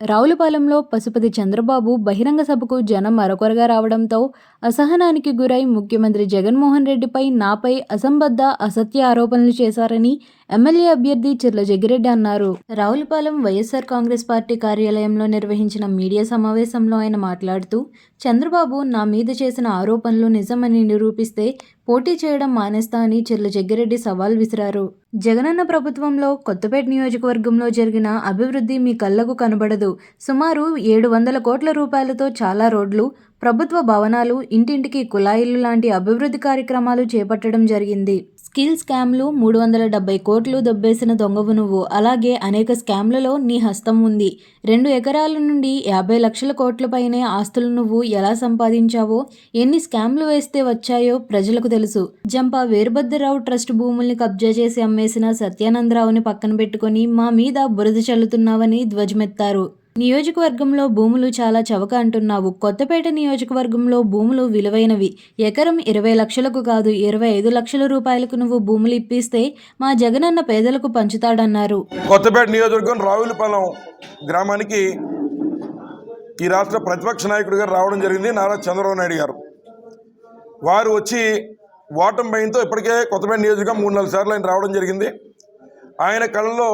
రావులపాలెంలో పశుపతి చంద్రబాబు బహిరంగ సభకు జనం అరకొరగా రావడంతో అసహనానికి గురై ముఖ్యమంత్రి జగన్మోహన్ రెడ్డిపై నాపై అసంబద్ధ అసత్య ఆరోపణలు చేశారని ఎమ్మెల్యే అభ్యర్థి చిర్ల జగిరెడ్డి అన్నారు. రావులపాలెం వైఎస్ఆర్ కాంగ్రెస్ పార్టీ కార్యాలయంలో నిర్వహించిన మీడియా సమావేశంలో ఆయన మాట్లాడుతూ చంద్రబాబు నా మీద చేసిన ఆరోపణలు నిజమని నిరూపిస్తే పోటీ చేయడం మానేస్తా అని చెర్ల జగ్గిరెడ్డి సవాల్ విసిరారు. జగనన్న ప్రభుత్వంలో కొత్తపేట నియోజకవర్గంలో జరిగిన అభివృద్ధి మీ కళ్ళకు కనబడదు. సుమారు ఏడు వందల కోట్ల రూపాయలతో చాలా రోడ్లు ప్రభుత్వ భవనాలు ఇంటింటికి కుళాయిలు లాంటి అభివృద్ధి కార్యక్రమాలు చేపట్టడం జరిగింది. స్కిల్ స్కామ్లు మూడు వందల డెబ్బై కోట్లు దొబ్బేసిన దొంగవు నువ్వు. అలాగే అనేక స్కామ్లలో నీ హస్తం ఉంది. రెండు ఎకరాల నుండి యాభై లక్షల కోట్ల పైనే ఆస్తులు నువ్వు ఎలా సంపాదించావో ఎన్ని స్కామ్లు వేస్తే వచ్చాయో ప్రజలకు తెలుసు. జంపా వీరభద్రరావు ట్రస్ట్ భూముల్ని కబ్జా చేసి అమ్మేసిన సత్యానందరావుని పక్కన పెట్టుకొని మా మీద బురద చల్లుతున్నావని ధ్వజమెత్తారు. నియోజకవర్గంలో భూములు చాలా చవక అంటున్నావు. కొత్తపేట నియోజకవర్గంలో భూములు విలువైనవి. ఎకరం ఇరవై లక్షలకు కాదు ఇరవై ఐదు లక్షల రూపాయలకు నువ్వు భూములు ఇప్పిస్తే మా జగనన్న పేదలకు పంచుతాడన్నారు. కొత్తపేట నియోజకవర్గం రావులపాలెం గ్రామానికి ఈ రాష్ట్ర ప్రతిపక్ష నాయకుడిగా రావడం జరిగింది నారా చంద్రబాబు నాయుడు గారు. వారు వచ్చి ఓటమి భయంతో ఇప్పటికే కొత్తపేట నియోజకవర్గం మూడు నాలుగు సార్లు ఆయన రావడం జరిగింది. ఆయన కళ్ళలో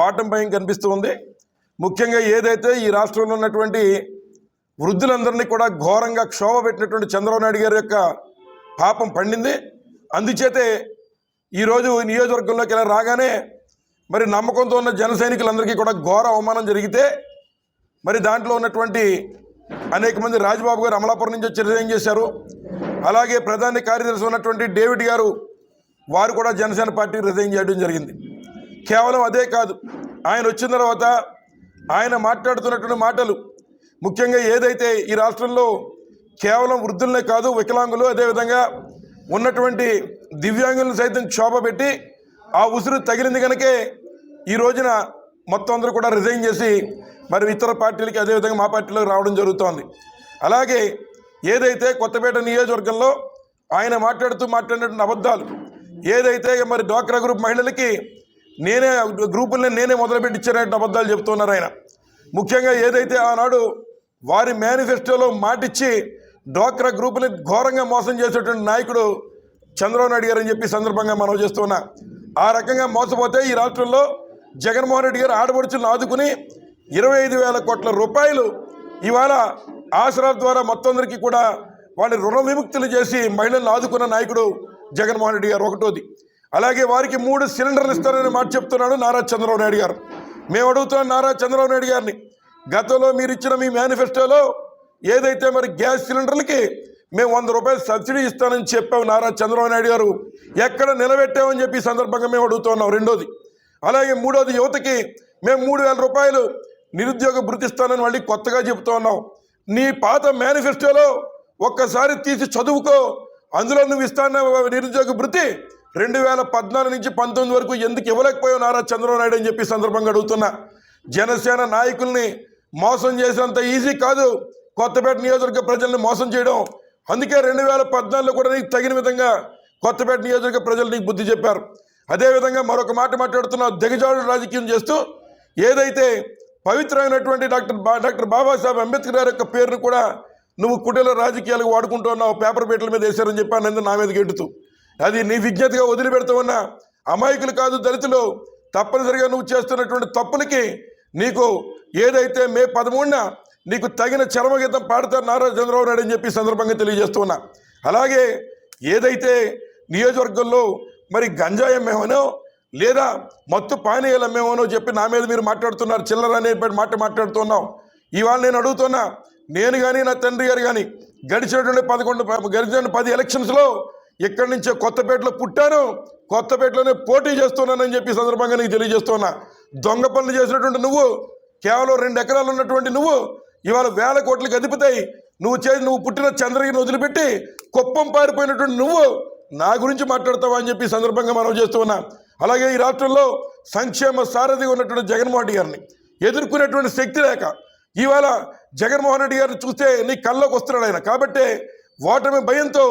వాటం భయం కనిపిస్తూ ఉంది. ముఖ్యంగా ఏదైతే ఈ రాష్ట్రంలో ఉన్నటువంటి వృద్ధులందరినీ కూడా ఘోరంగా క్షోభ పెట్టినటువంటి చంద్రబాబు నాయుడు గారి యొక్క పాపం పండింది. అందుచేతే ఈరోజు నియోజకవర్గంలోకి ఇలా రాగానే మరి నమ్మకంతో ఉన్న జన సైనికులందరికీ కూడా ఘోర అవమానం జరిగితే మరి దాంట్లో ఉన్నటువంటి అనేక మంది రాజబాబు గారు అమలాపురం నుంచి వచ్చి రిజైన్ చేశారు. అలాగే ప్రధాన కార్యదర్శి ఉన్నటువంటి డేవిడ్ గారు వారు కూడా జనసేన పార్టీ రిజైన్ చేయడం జరిగింది. కేవలం అదే కాదు ఆయన వచ్చిన తర్వాత ఆయన మాట్లాడుతున్నటువంటి మాటలు. ముఖ్యంగా ఏదైతే ఈ రాష్ట్రంలో కేవలం వృద్ధులనే కాదు వికలాంగులు అదేవిధంగా ఉన్నటువంటి దివ్యాంగులను సైతం క్షోభ పెట్టి ఆ ఉసురు తగిలింది కనుకే ఈ రోజున మొత్తం అందరూ కూడా రిజైన్ చేసి మరి ఇతర పార్టీలకి అదేవిధంగా మా పార్టీలోకి రావడం జరుగుతోంది. అలాగే ఏదైతే కొత్తపేట నియోజకవర్గంలో ఆయన మాట్లాడుతూ మాట్లాడినటువంటి అబద్ధాలు ఏదైతే మరి డ్వాక్రా గ్రూప్ మహిళలకి నేనే గ్రూపుల్ని నేనే మొదలుపెట్టి అబద్ధాలు చెప్తున్నారు ఆయన. ముఖ్యంగా ఏదైతే ఆనాడు వారి మేనిఫెస్టోలో మాటిచ్చి డ్వాక్రా గ్రూపుని ఘోరంగా మోసం చేసేటువంటి నాయకుడు చంద్రబాబు నాయుడు గారు అని చెప్పి సందర్భంగా మనం చేస్తున్నా. ఆ రకంగా మోసపోతే ఈ రాష్ట్రంలో జగన్మోహన్ రెడ్డి గారు ఆడపడుచులను ఆదుకుని ఇరవై ఐదు వేల కోట్ల రూపాయలు ఇవాళ ఆసరా ద్వారా మొత్తం అందరికీ కూడా వాళ్ళని రుణ విముక్తులు చేసి మహిళలను ఆదుకున్న నాయకుడు జగన్మోహన్ రెడ్డి గారు ఒకటోది. అలాగే వారికి మూడు సిలిండర్లు ఇస్తారని మాట చెప్తున్నాడు నారా చంద్రబాబు నాయుడు గారు. మేము అడుగుతున్నాం నారా చంద్రబాబు నాయుడు గారిని గతంలో మీరు ఇచ్చిన మీ మేనిఫెస్టోలో ఏదైతే మరి గ్యాస్ సిలిండర్లకి మేము వంద రూపాయలు సబ్సిడీ ఇస్తానని చెప్పాము నారా చంద్రబాబు నాయుడు గారు ఎక్కడ నిలబెట్టామని చెప్పి సందర్భంగా మేము అడుగుతున్నాం రెండోది. అలాగే మూడోది యువతకి మేము మూడు వేల రూపాయలు నిరుద్యోగ భృతిస్తానని మళ్ళీ కొత్తగా చెబుతూ ఉన్నాం. నీ పాత మేనిఫెస్టోలో ఒక్కసారి తీసి చదువుకో అందులో నువ్వు ఇస్తాన నిరుద్యోగ భృతి రెండు వేల పద్నాలుగు నుంచి పంతొమ్మిది వరకు ఎందుకు ఇవ్వలేకపోయావు నారా చంద్రబాబు నాయుడు అని చెప్పి సందర్భంగా అడుగుతున్నా. జనసేన నాయకుల్ని మోసం చేసినంత ఈజీ కాదు. కొత్తపేట నియోజకవర్గ ప్రజల్ని మోసం చేయడం. అందుకే రెండు వేల పద్నాలుగులో కూడా నీకు తగిన విధంగా కొత్తపేట నియోజకవర్గ ప్రజలు నీకు బుద్ధి చెప్పారు. అదేవిధంగా మరొక మాట మాట్లాడుతున్నావు దిగజాడు రాజకీయం చేస్తూ ఏదైతే పవిత్రమైనటువంటి డాక్టర్ బా డాక్టర్ బాబాసాహెబ్ అంబేద్కర్ గారి యొక్క పేరును కూడా నువ్వు కుటీల రాజకీయాలకు వాడుకుంటున్నావు పేపర్ పేటల మీద వేశారని చెప్పి నా మీద గెట్టుతూ అది నీ విజ్ఞతగా వదిలిపెడుతూ ఉన్న అమాయకులు కాదు దళితులు. తప్పనిసరిగా నువ్వు చేస్తున్నటువంటి తప్పులకి నీకు ఏదైతే మే పదమూడున నీకు తగిన చరమగీతం పాడతారు నారా చంద్రబాబు నాయుడు అని చెప్పి సందర్భంగా తెలియజేస్తున్నా అలాగే ఏదైతే నియోజకవర్గంలో మరి గంజాయి అమ్మేమనో లేదా మత్తు పానీయాలు అమ్మేమనో చెప్పి నా మీద మీరు మాట్లాడుతున్నారు చిల్లర అనే మాట మాట్లాడుతున్నాం ఇవాళ నేను అడుగుతున్నా నేను కానీ నా తండ్రి గారు కానీ గడిచినటువంటి పదకొండు గడిచిన పది ఎలక్షన్స్లో ఇక్కడి నుంచే కొత్తపేటలో పుట్టాను కొత్తపేటలోనే పోటీ చేస్తున్నానని చెప్పి సందర్భంగా నీకు తెలియజేస్తున్నా. దొంగ పనులు చేసినటువంటి నువ్వు కేవలం రెండు ఎకరాలు ఉన్నటువంటి నువ్వు ఇవాళ వేల కోట్లకి అధిపతాయి. నువ్వు చే నువ్వు పుట్టిన చంద్రగిరిని వదిలిపెట్టి కుప్పం పారిపోయినటువంటి నువ్వు నా గురించి మాట్లాడతావా అని చెప్పి సందర్భంగా మనం చేస్తున్నా. అలాగే ఈ రాష్ట్రంలో సంక్షేమ సారథిగా ఉన్నటువంటి జగన్మోహన్ రెడ్డి గారిని ఎదుర్కొనేటువంటి శక్తి లేక ఇవాళ జగన్మోహన్ రెడ్డి గారిని చూస్తే నీ కళ్ళకు వస్తున్నాడు ఆయన. కాబట్టి ఓటమి భయంతో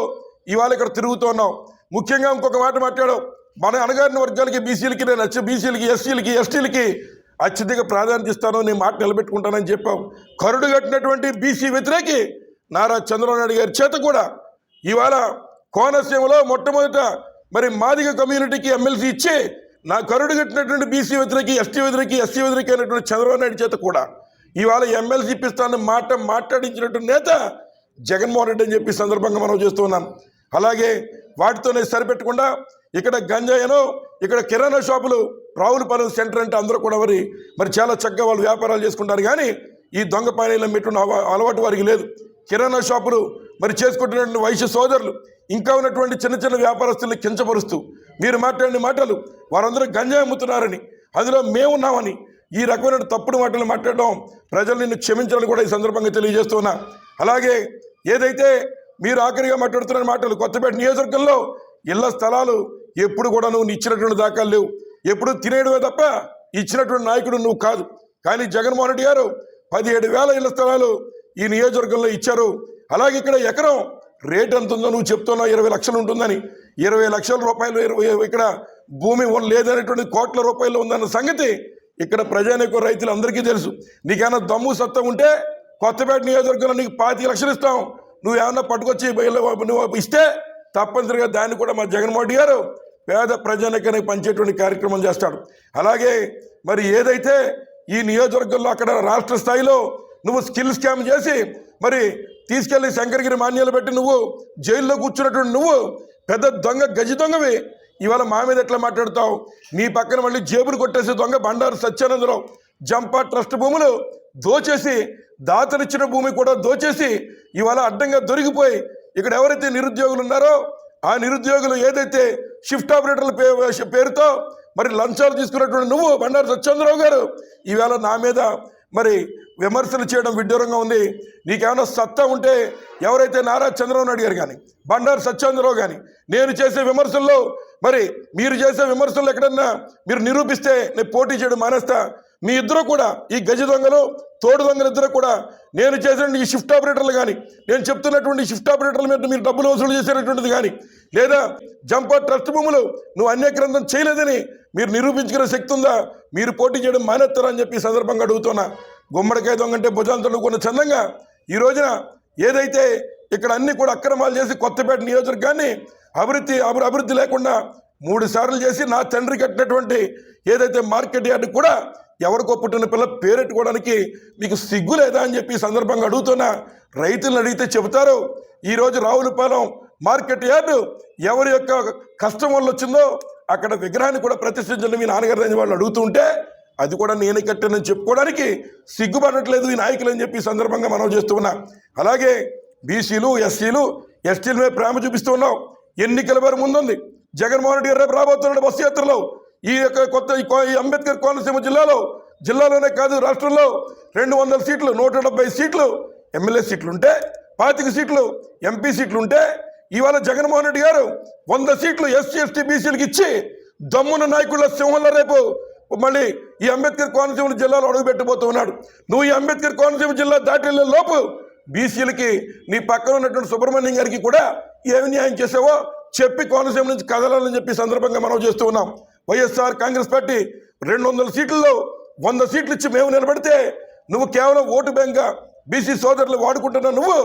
ఇవాళ ఇక్కడ తిరుగుతూ ఉన్నాం. ముఖ్యంగా ఇంకొక మాట మాట్లాడాం మన అణగారిన వర్గాలకి బీసీలకి నేను నచ్చ బీసీలకి ఎస్సీలకి ఎస్టీలకి అత్యధిక ప్రాధాన్యత ఇస్తాను నీ మాట నిలబెట్టుకుంటానని చెప్పాం. కరుడు కట్టినటువంటి బీసీ వ్యతిరేకి నారా చంద్రబాబు నాయుడు గారి చేత కూడా ఇవాళ కోనసీమలో మొట్టమొదట మరి మాదిగ కమ్యూనిటీకి ఎమ్మెల్సీ ఇచ్చి నా కరుడు కట్టినటువంటి బీసీ వ్యతిరేకి ఎస్టీ వ్యతిరేకి ఎస్సీ వ్యతిరేకి అయినటువంటి చంద్రబాబు నాయుడు చేత కూడా ఇవాళ ఎమ్మెల్సీ ఇప్పిస్తానని మాట మాట్లాడించినటువంటి నేత జగన్మోహన్ రెడ్డి అని చెప్పి సందర్భంగా మనం చేస్తున్నాం అలాగే వాటితోనే సరిపెట్టకుండా ఇక్కడ గంజాయను ఇక్కడ కిరాణా షాపులు రావులపాలెం సెంటర్ అంటే అందరూ కూడా మరి మరి చాలా చక్కగా వాళ్ళు వ్యాపారాలు చేసుకుంటారు. కానీ ఈ దొంగ పానీలం పెట్టుకున్న అవ- అలవాటు వారికి లేదు. కిరాణా షాపులు మరి చేసుకుంటున్నటువంటి వైశ్య సోదరులు ఇంకా ఉన్నటువంటి చిన్న చిన్న వ్యాపారస్తుల్ని కించపరుస్తూ మీరు మాట్లాడిన మాటలు వారందరూ గంజాయి అమ్ముతున్నారని అందులో మేమున్నామని ఈ రకమైన తప్పుడు మాటలు మాట్లాడడం ప్రజలు నిన్ను క్షమించాలని కూడా ఈ సందర్భంగా తెలియజేస్తున్నా అలాగే ఏదైతే మీరు ఆఖరిగా మాట్లాడుతున్న మాటలు కొత్తపేట నియోజకవర్గంలో ఇళ్ళ స్థలాలు ఎప్పుడు కూడా నువ్వు ఇచ్చినటువంటి దాఖలు లేవు. ఎప్పుడు తినేయడమే తప్ప ఇచ్చినటువంటి నాయకుడు నువ్వు కాదు. కానీ జగన్మోహన్ రెడ్డి గారు పదిహేడు వేల ఇళ్ళ స్థలాలు ఈ నియోజకవర్గంలో ఇచ్చారు. అలాగే ఇక్కడ ఎకరం రేట్ ఎంత ఉందో నువ్వు చెప్తున్నావు ఇరవై లక్షలు ఉంటుందని. ఇరవై లక్షల రూపాయలు ఇరవై ఇక్కడ భూమి లేదనేటువంటి కోట్ల రూపాయలు ఉందన్న సంగతి ఇక్కడ ప్రజానిక రైతులందరికీ తెలుసు. నీకేమైనా దమ్ము సత్తా ఉంటే కొత్తపేట నియోజకవర్గంలో నీకు పాతిక లక్షలు ఇస్తాం. నువ్వు ఏమన్నా పట్టుకొచ్చి బయలు- నువ్వు ఇస్తే తప్పనిసరిగా దాన్ని కూడా మా జగన్మోహన్ గారు పేద ప్రజానికానికి పంచేటువంటి కార్యక్రమం చేస్తాడు. అలాగే మరి ఏదైతే ఈ నియోజకవర్గంలో అక్కడ రాష్ట్ర స్థాయిలో నువ్వు స్కిల్ స్కామ్ చేసి మరి తీసుకెళ్ళి శంకరగిరి మాన్యాలు పెట్టి నువ్వు జైల్లో కూర్చున్నటువంటి నువ్వు పెద్ద దొంగ గజి దొంగవి. ఇవాళ మా మీద ఎట్లా మాట్లాడతావు? నీ పక్కన మళ్ళీ జేబులు కొట్టేసే దొంగ బండారు సత్యానందరావు జంపా ట్రస్ట్ భూములు దోచేసి దాతలిచ్చిన భూమి కూడా దోచేసి ఇవాళ అడ్డంగా దొరికిపోయి ఇక్కడ ఎవరైతే నిరుద్యోగులు ఉన్నారో ఆ నిరుద్యోగులు ఏదైతే షిఫ్ట్ ఆపరేటర్ల పే- పేరుతో మరి లంచాలు తీసుకున్నటువంటి నువ్వు బండారు సత్యేంద్రరావు గారు ఈవేళ నా మీద మరి విమర్శలు చేయడం విడ్డూరంగా ఉంది. నీకేమైనా సత్తా ఉంటే ఎవరైతే నారా చంద్రబాబు నాయుడు గారు కానీ బండారు సత్యేంద్రరావు కానీ నేను చేసే విమర్శల్లో మరి మీరు చేసే విమర్శలు ఎక్కడన్నా మీరు నిరూపిస్తే నేను పోటీ చేయడం మానేస్తా. మీ ఇద్దరు కూడా ఈ గజ దొంగలు తోడు దొంగలు ఇద్దరు కూడా నేను చేసిన ఈ షిఫ్ట్ ఆపరేటర్లు కానీ నేను చెప్తున్నటువంటి షిఫ్ట్ ఆపరేటర్ల మీద మీరు డబ్బులు వసూలు చేసేటటువంటిది కానీ లేదా జంపా ట్రస్ట్ భూములు నువ్వు అన్య గ్రంథం చేయలేదని మీరు నిరూపించుకునే శక్తి ఉందా? మీరు పోటీ చేయడం మానేస్తారని చెప్పి సందర్భంగా అడుగుతున్నా. గుమ్మడికాయ దొంగ అంటే భుజాలు తడుకున్న చందంగా ఈ రోజున ఏదైతే ఇక్కడ అన్ని కూడా అక్రమాలు చేసి కొత్తపేట నియోజకవర్గాన్ని అభివృద్ధి అభివృద్ధి లేకుండా మూడు సార్లు చేసి నా తండ్రి కట్టినటువంటి ఏదైతే మార్కెట్ యార్డు కూడా ఎవరికో పుట్టిన పిల్ల పేరెట్టుకోవడానికి మీకు సిగ్గు లేదా అని చెప్పి సందర్భంగా అడుగుతున్నా. రైతులను అడిగితే చెబుతారు ఈరోజు రావులపాలెం మార్కెట్ యార్డు ఎవరి యొక్క కష్టం వల్ల వచ్చిందో అక్కడ విగ్రహాన్ని కూడా ప్రతిష్ఠించండి మీ నాన్నగారు అని వాళ్ళు అడుగుతుంటే అది కూడా నేను కట్టానని చెప్పుకోవడానికి సిగ్గుపడట్లేదు ఈ నాయకులు అని చెప్పి సందర్భంగా మనం చేస్తూ ఉన్నా. అలాగే బీసీలు ఎస్సీలు ఎస్టీల మీద ప్రేమ చూపిస్తూ ఉన్నాం. ఎన్నికల వారి ముందుంది. జగన్మోహన్ రెడ్డి గారు రేపు రాబోతున్నాడు బస్సు యాత్రలో. ఈ యొక్క కొత్త ఈ అంబేద్కర్ కోనసీమ జిల్లాలో జిల్లాలోనే కాదు రాష్ట్రంలో రెండు వందల సీట్లు నూట డెబ్బై సీట్లు ఎమ్మెల్యే సీట్లు ఉంటే పాతిక సీట్లు ఎంపీ సీట్లు ఉంటే ఇవాళ జగన్మోహన్ రెడ్డి గారు వంద సీట్లు ఎస్సీ ఎస్టీ బీసీలకు ఇచ్చి దమ్మున నాయకుల సింహంలో రేపు మళ్ళీ ఈ అంబేద్కర్ కోనసీమ జిల్లాలో అడుగుపెట్టబోతూ ఉన్నాడు. నువ్వు ఈ అంబేద్కర్ కోనసీమ జిల్లా దాటి లోపు బీసీలకి నీ పక్కన ఉన్నటువంటి సుబ్రహ్మణ్యం గారికి కూడా ఏమి న్యాయం చేసావో చెప్పి కోనసీమ నుంచి కదలాలని చెప్పి సందర్భంగా మనం చేస్తూ ఉన్నాం. వైఎస్ఆర్ కాంగ్రెస్ పార్టీ రెండు వందల సీట్లలో వంద సీట్లు ఇచ్చి మేము నిలబడితే నువ్వు కేవలం ఓటు బ్యాంక్గా బీసీ సోదరులు వాడుకుంటున్న నువ్వు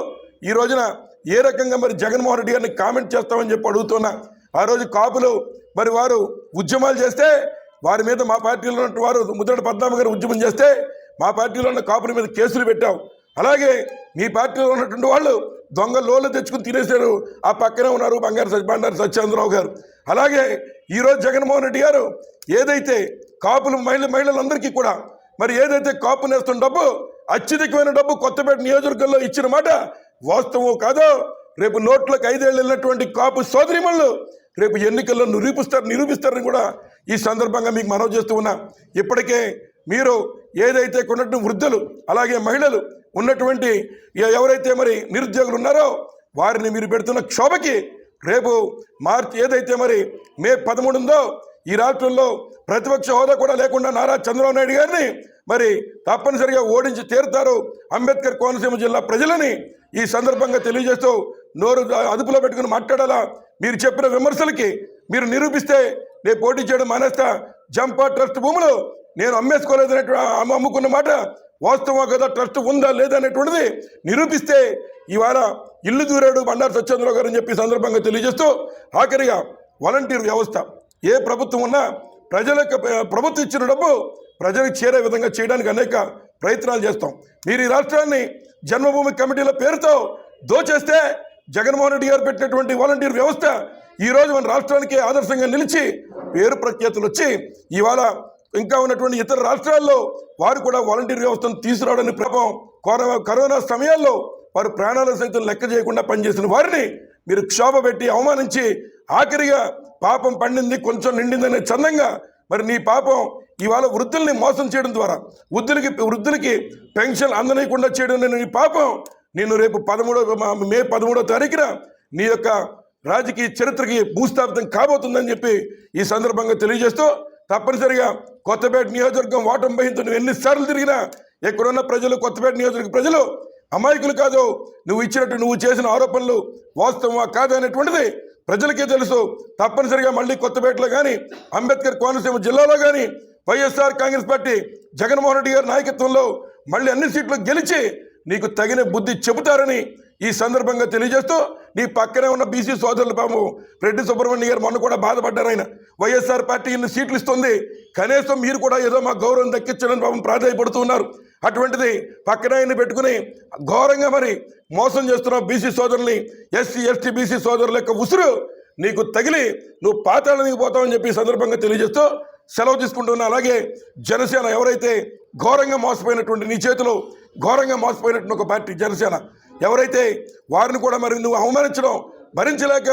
ఈ రోజున ఏ రకంగా మరి జగన్మోహన్ రెడ్డి గారిని కామెంట్ చేస్తామని చెప్పి అడుగుతున్నా. ఆ రోజు కాపులు మరి వారు ఉద్యమాలు చేస్తే వారి మీద మా పార్టీలో ఉన్నటువంటి వారు ముద్రడ పద్మనాభ గారు ఉద్యమం చేస్తే మా పార్టీలో ఉన్న కాపుల మీద కేసులు పెట్టావు. అలాగే మీ పార్టీలో ఉన్నటువంటి వాళ్ళు దొంగ లోన్లు తెచ్చుకుని తినేశారు. ఆ పక్కనే ఉన్నారు బంగారు సత్య బండారు సత్యేంద్రరావు గారు. అలాగే ఈరోజు జగన్మోహన్ రెడ్డి గారు ఏదైతే కాపులు మహిళ మహిళలందరికీ కూడా మరి ఏదైతే కాపు నేస్తున్న డబ్బు అత్యధికమైన డబ్బు కొత్తపేట నియోజకవర్గంలో ఇచ్చిన మాట వాస్తవం కాదో రేపు నోట్లకు ఐదేళ్ళు వెళ్ళినటువంటి కాపు సోదరిమణులు రేపు ఎన్నికల్లో నిరూపిస్తారు నిరూపిస్తారని కూడా ఈ సందర్భంగా మీకు మనవి చేస్తూ ఉన్నా. ఇప్పటికే మీరు ఏదైతే కొన్నట్టు వృద్ధులు అలాగే మహిళలు ఉన్నటువంటి ఎవరైతే మరి నిరుద్యోగులు ఉన్నారో వారిని మీరు పెడుతున్న క్షోభకి రేపు మార్చి ఏదైతే మరి మే పదమూడు ఉందో ఈ రాష్ట్రంలో ప్రతిపక్ష హోదా కూడా లేకుండా నారా చంద్రబాబు నాయుడు గారిని మరి తప్పనిసరిగా ఓడించి తీరుతారు అంబేద్కర్ కోనసీమ జిల్లా ప్రజలని ఈ సందర్భంగా తెలియజేస్తూ నోరు అదుపులో పెట్టుకుని మాట్లాడాలా? మీరు చెప్పిన విమర్శలకి మీరు నిరూపిస్తే నేను పోటీ చేయడం మానేస్తా. జంపా ట్రస్ట్ భూములు నేను అమ్మేసుకోలేదనే అమ్మ అమ్ముకున్న మాట వాస్తవం కదా ట్రస్ట్ ఉందా లేదా అనేటువంటిది నిరూపిస్తే ఇవాళ ఇల్లు దూరాడు బండారు సత్యేంద్రరావు గారు అని చెప్పి సందర్భంగా తెలియజేస్తూ ఆఖరిగా వాలంటీర్ వ్యవస్థ ఏ ప్రభుత్వం ఉన్నా ప్రజలకు ప్రభుత్వం ఇచ్చిన డబ్బు ప్రజలకు చేరే విధంగా చేయడానికి అనేక ప్రయత్నాలు చేస్తాం. మీరు ఈ రాష్ట్రాన్ని జన్మభూమి కమిటీల పేరుతో దోచేస్తే జగన్మోహన్ రెడ్డి గారు పెట్టినటువంటి వాలంటీర్ వ్యవస్థ ఈరోజు మన రాష్ట్రానికి ఆదర్శంగా నిలిచి పేరు ప్రఖ్యాతులు వచ్చి ఇవాళ ఇంకా ఉన్నటువంటి ఇతర రాష్ట్రాల్లో వారు కూడా వాలంటీర్ వ్యవస్థను తీసుకురావడానికి ప్రభావం కరోనా కరోనా సమయాల్లో వారు ప్రాణాల సైతం లెక్క చేయకుండా పనిచేసిన వారిని మీరు క్షోభ పెట్టి అవమానించి ఆఖరిగా పాపం పండింది కొంచెం నిండిందనే చందంగా మరి నీ పాపం ఇవాళ వృద్ధుల్ని మోసం చేయడం ద్వారా వృద్ధులకి వృద్ధులకి పెన్షన్ అందనీయకుండా చేయడం అనే నీ పాపం నేను రేపు పదమూడో మే పదమూడో తారీఖున నీ యొక్క రాజకీయ చరిత్రకి భూస్థాపితం కాబోతుందని చెప్పి ఈ సందర్భంగా తెలియజేస్తూ తప్పనిసరిగా కొత్తపేట నియోజకవర్గం ఓటమి బహింతో నువ్వు ఎన్నిసార్లు తిరిగినా ఎక్కడున్న ప్రజలు కొత్తపేట నియోజకవర్గ ప్రజలు అమాయకులు కాదు. నువ్వు ఇచ్చినట్టు నువ్వు చేసిన ఆరోపణలు వాస్తవమా కాదు అనేటువంటిది ప్రజలకే తెలుసు. తప్పనిసరిగా మళ్ళీ కొత్తపేటలో కానీ అంబేద్కర్ కోనసీమ జిల్లాలో కానీ వైఎస్ఆర్ కాంగ్రెస్ పార్టీ జగన్మోహన్ రెడ్డి గారి నాయకత్వంలో మళ్ళీ అన్ని సీట్లు గెలిచి నీకు తగిన బుద్ధి చెబుతారని ఈ సందర్భంగా తెలియజేస్తూ నీ పక్కనే ఉన్న బీసీ సోదరుల పాము రెడ్డి సుబ్రహ్మణ్య గారు మొన్న కూడా బాధపడ్డారు ఆయన. వైఎస్ఆర్ పార్టీ ఇన్ని సీట్లు ఇస్తుంది. కనీసం మీరు కూడా ఏదో మా గౌరవం దక్కించడానికి పాపం ప్రాధాయపడుతూ ఉన్నారు. అటువంటిది పక్కన ఆయన పెట్టుకుని ఘోరంగా మరి మోసం చేస్తున్న బీసీ సోదరుల్ని. ఎస్సీ ఎస్టీ బీసీ సోదరుల యొక్క ఉసురు నీకు తగిలి నువ్వు పాతాళానికి పోతావని చెప్పి ఈ సందర్భంగా తెలియజేస్తూ సెలవు తీసుకుంటున్నా అలాగే జనసేన ఎవరైతే ఘోరంగా మోసపోయినటువంటి నీ చేతిలో ఘోరంగా మోసపోయినటువంటి ఒక పార్టీ జనసేన ఎవరైతే వారిని కూడా మరి నువ్వు అవమానించడం భరించలేక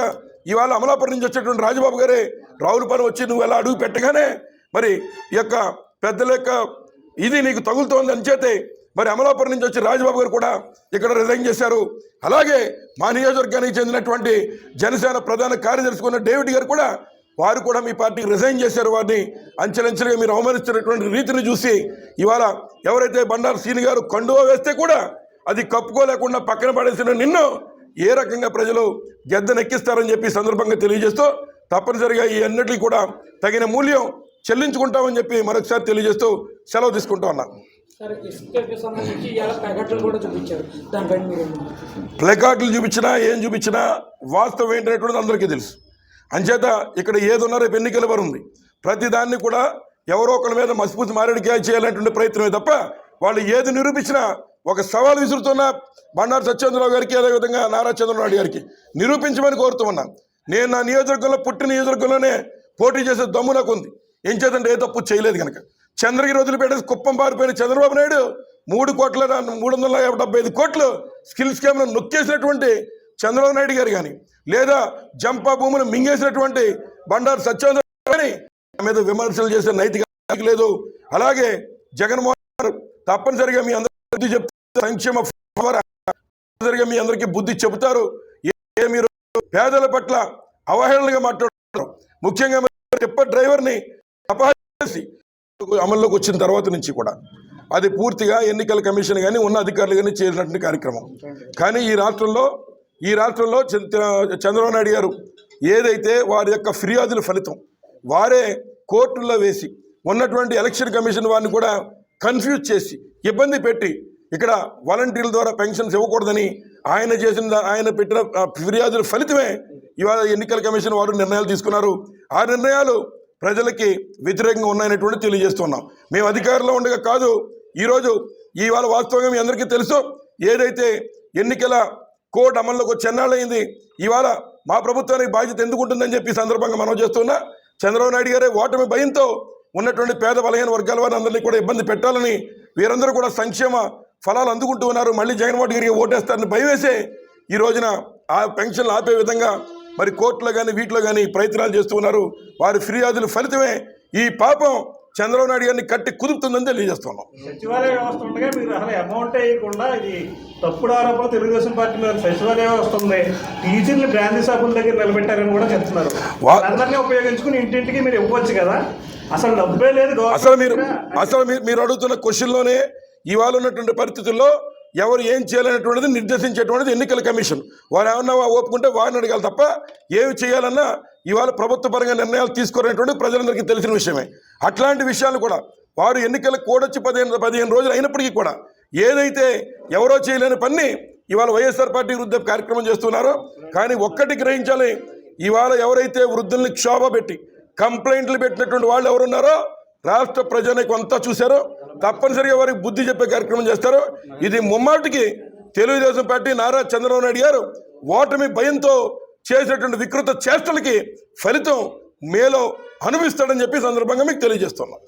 ఇవాళ అమలాపురం నుంచి వచ్చేటువంటి రాజబాబు గారే రావులపాలెం వచ్చి నువ్వు ఎలా అడుగు పెట్టగానే మరి ఈ యొక్క పెద్దల యొక్క ఇది నీకు తగులుతోంది అంచేతే మరి అమలాపురం నుంచి వచ్చి రాజబాబు గారు కూడా ఇక్కడ రిజైన్ చేశారు. అలాగే మా నియోజకవర్గానికి చెందినటువంటి జనసేన ప్రధాన కార్యదర్శి ఉన్న డేవిడ్ గారు కూడా వారు కూడా మీ పార్టీకి రిజైన్ చేశారు. వారిని అంచెలంచెలుగా మీరు అవమానిస్తున్నటువంటి రీతిని చూసి ఇవాళ ఎవరైతే బండారు సీని గారు కండువా వేస్తే కూడా అది కప్పుకోలేకుండా పక్కన పడేసిన నిన్ను ఏ రకంగా ప్రజలు గెద్దనెక్కిస్తారని చెప్పి సందర్భంగా తెలియజేస్తూ తప్పనిసరిగా ఈ అన్నిటికీ కూడా తగిన మూల్యం చెల్లించుకుంటామని చెప్పి మరొకసారి తెలియజేస్తూ సెలవు తీసుకుంటా ఉన్నా? ప్లకార్డులు చూపించినా ఏం చూపించినా వాస్తవం ఏంటనేటువంటిది అందరికీ తెలుసు. అంచేత ఇక్కడ ఏది ఉన్నా రేపు ఎన్నికల వారు ఉంది. ప్రతి దాన్ని కూడా ఎవరో ఒకరి మీద మసిపూసి మారేడికాయ చేయాలనేటువంటి ప్రయత్నమే తప్ప వాళ్ళు ఏది నిరూపించినా ఒక సవాల్ విసురుతున్న బండారు సత్యేంద్రరావు గారికి అదేవిధంగా నారా చంద్రబాబు గారికి నిరూపించమని కోరుతూ ఉన్నా. నేను నా నియోజకవర్గంలో పుట్టిన నియోజకవర్గంలోనే పోటీ చేసే దమ్ము నాకు ఉంది ఏం చేద్దంటే ఏ తప్పు చేయలేదు కనుక. చంద్రగిరి వదిలిపెట్టేసి కుప్పం పారిపోయిన చంద్రబాబు నాయుడు మూడు కోట్ల మూడు వందల డెబ్బై ఐదు కోట్లు స్కిల్ స్కామ్ను నొక్కేసినటువంటి చంద్రబాబు నాయుడు గారు కానీ లేదా జంపా భూములు మింగేసినటువంటి బండారు సత్యేంద్రరావు కానీ మీద విమర్శలు చేసే నైతిక లేదు. అలాగే జగన్మోహన్ గారు తప్పనిసరిగా మీ అందరికీ చెప్తే సంక్షేమ ద్వారా మీ అందరికీ బుద్ధి చెబుతారు. ఏ మీరు పేదల పట్ల అవహేళనగా మాట్లాడుతున్నారు. ముఖ్యంగా మీరు చెప్ప డ్రైవర్ని అపహరించి అమల్లోకి వచ్చిన తర్వాత నుంచి కూడా అది పూర్తిగా ఎన్నికల కమిషన్ కానీ ఉన్న అధికారులు కానీ చేసినటువంటి కార్యక్రమం. కానీ ఈ రాష్ట్రంలో ఈ రాష్ట్రంలో చంద్ర- చంద్రబాబు నాయుడు గారు ఏదైతే వారి యొక్క ఫిర్యాదుల ఫలితం వారే కోర్టుల్లో వేసి ఉన్నటువంటి ఎలక్షన్ కమిషన్ వారిని కూడా కన్ఫ్యూజ్ చేసి ఇబ్బంది పెట్టి ఇక్కడ వాలంటీర్ల ద్వారా పెన్షన్స్ ఇవ్వకూడదని ఆయన చేసిన ఆయన పెట్టిన ఫిర్యాదుల ఫలితమే ఇవాళ ఎన్నికల కమిషన్ వారు నిర్ణయాలు తీసుకున్నారు. ఆ నిర్ణయాలు ప్రజలకి వ్యతిరేకంగా ఉన్నాయనేటువంటి తెలియజేస్తున్నాం. మేము అధికారంలో ఉండగా కాదు ఈరోజు ఇవాళ వాస్తవంగా మీ అందరికీ తెలుసు ఏదైతే ఎన్నికల కోడ్ అమల్లోకి చెన్నాళ్ళయింది ఇవాళ మా ప్రభుత్వానికి బాధ్యత ఎందుకు ఉంటుందని చెప్పి సందర్భంగా మనం చేస్తున్నా. చంద్రబాబు నాయుడు గారే ఓటమి భయంతో ఉన్నటువంటి పేద బలహీన వర్గాల వారిని అందరినీ కూడా ఇబ్బంది పెట్టాలని వీరందరూ కూడా సంక్షేమ ఫలాలు అందుకుంటూ ఉన్నారు. మళ్ళీ జగన్మోహన్ గారికి ఓటేస్తారని భయం వేసే ఈ రోజున ఆ పెన్షన్లు ఆపే విధంగా మరి కోర్టులో కానీ వీటిలో కానీ ప్రయత్నాలు చేస్తూ ఉన్నారు. వారి ఫిర్యాదుల ఫలితమే ఈ పాపం చంద్రబాబు నాయుడు గారిని కట్టి కుదుపుతుందని తెలియజేస్తున్నాం సచివాలయ వ్యవస్థ ఉండగా మీరు అసలు అమౌంట్ వేయకుండా ఇది తప్పుడు ఆరోపణ తెలుగుదేశం పార్టీ మీద సచివాలయ వ్యవస్థ ఉంది. టీచర్లు బ్రాంతి షాపుల దగ్గర నిలబెట్టారని కూడా చెప్తున్నారు. అందరినీ ఉపయోగించుకుని ఇంటింటికి మీరు ఇవ్వచ్చు కదా. అసలు డబ్బే లేదు అసలు మీరు. అసలు మీరు మీరు అడుగుతున్న క్వశ్చన్లోనే ఇవాళ ఉన్నటువంటి పరిస్థితుల్లో ఎవరు ఏం చేయాలనేటువంటిది నిర్దేశించేటువంటిది ఎన్నికల కమిషన్. వారు ఏమన్నా ఒప్పుకుంటే వారిని అడగాలి తప్ప ఏమి చేయాలన్నా ఇవాళ ప్రభుత్వ పరంగా నిర్ణయాలు తీసుకోరనేటువంటి ప్రజలందరికీ తెలిసిన విషయమే. అట్లాంటి విషయాలు కూడా వారు ఎన్నికల కూడొచ్చి పదిహేను పదిహేను రోజులు అయినప్పటికీ కూడా ఏదైతే ఎవరో చేయలేని పని ఇవాళ వైఎస్ఆర్ పార్టీ వృద్ధ కార్యక్రమం చేస్తున్నారో కానీ ఒక్కటి గ్రహించాలి ఇవాళ ఎవరైతే వృద్ధుల్ని క్షోభ పెట్టి కంప్లైంట్లు పెట్టినటువంటి వాళ్ళు ఎవరున్నారో రాష్ట్ర ప్రజలకు అంతా చూశారో తప్పనిసరిగా వారికి బుద్ధి చెప్పే కార్యక్రమం చేస్తారు ఇది ముమ్మాటికి తెలుగుదేశం పార్టీ నారా చంద్రబాబు నాయుడు గారు ఓటమి భయంతో చేసినటువంటి వికృత చేష్టలకి ఫలితం మేలో అనుభవిస్తాడని చెప్పి సందర్భంగా మీకు తెలియజేస్తున్నాం.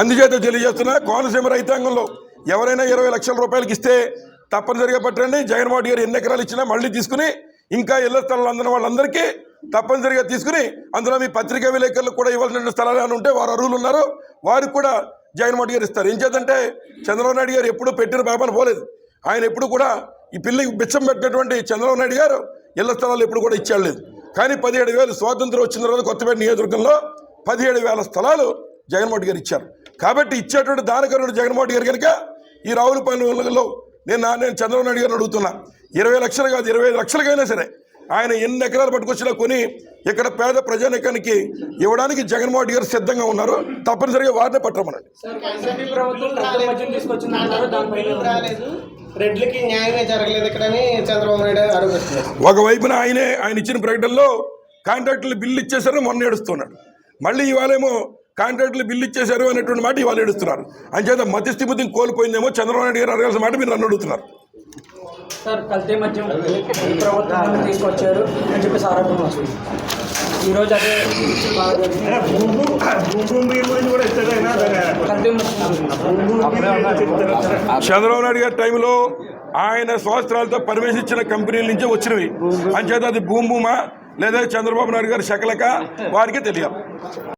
అందుచేత తెలియజేస్తున్నా కోనసీమ రైతాంగంలో ఎవరైనా ఇరవై లక్షల రూపాయలకి ఇస్తే తప్పనిసరిగా పట్టండి. జగన్మోహన్ గారు ఎన్ని ఎకరాలు ఇచ్చినా మళ్ళీ తీసుకుని ఇంకా ఇళ్ళ స్థలాలు అందిన వాళ్ళందరికీ తప్పనిసరిగా తీసుకుని అందులో మీ పత్రికా విలేకరులకు కూడా ఇవ్వాల్సిన స్థలాలు ఉంటే వారు అర్హులు ఉన్నారు వారికి కూడా జగన్మోహన్ గారు ఇస్తారు. ఏం చేద్దంటే చంద్రబాబు నాయుడు గారు ఎప్పుడూ పెట్టిన పాపన పోలేదు. ఆయన ఎప్పుడు కూడా ఈ పిల్లికి బిచ్చం పెట్టినటువంటి చంద్రబాబు నాయుడు గారు ఇళ్ళ స్థలాలు ఎప్పుడు కూడా ఇచ్చాడు లేదు. కానీ పదిహేడు వేలు స్వాతంత్రం వచ్చిన తర్వాత కొత్తపేట నియోజకవర్గంలో పదిహేడు వేల స్థలాలు జగన్మోహన్ గారు ఇచ్చారు. కాబట్టి ఇచ్చేటువంటి దానకరుడు జగన్మోహన్ గారు కనుక ఈ రావులపల్లిలో నేను నేను చంద్రబాబు నాయుడు గారిని అడుగుతున్నా. ఇరవై లక్షలు కాదు ఇరవై ఐదు లక్షలకైనా సరే ఆయన ఎన్ని ఎకరాలు పట్టుకొచ్చినా కొని ఇక్కడ పేద ప్రజానికానికి ఇవ్వడానికి జగన్మోహన్ రెడ్డి గారు సిద్ధంగా ఉన్నారు. తప్పనిసరిగా వారిని పట్టమనండి. ఒకవైపున ఆయనే ఆయన ఇచ్చిన ప్రకటనలో కాంట్రాక్టులు బిల్లు ఇచ్చేశారు మొన్న ఏడుస్తున్నాడు. మళ్ళీ ఇవాళేమో కాంట్రాక్టులు బిల్లు ఇచ్చేశారు అనేటువంటి మాట ఇవాళ ఏడుస్తున్నారు. అంచేత మధ్యస్థిమితి కోల్పోయిందేమో చంద్రబాబు నాయుడు గారు అడగాల్సిన మాట మీరు నన్ను అడుగుతున్నారు. సార్ కల్తీ మద్యం ఈ ప్రభుత్వం తీసుకొచ్చారు అని చెప్పేసి ఆరోపణ వస్తుంది ఈరోజు అదే చంద్రబాబు నాయుడు గారి టైంలో ఆయన సంవత్సరాలతో పర్మిషన్ ఇచ్చిన కంపెనీల నుంచి వచ్చినవి. అంచేత అది భూమి భూమా లేదా చంద్రబాబు నాయుడు గారి శకలక? వారికి తెలియాలి.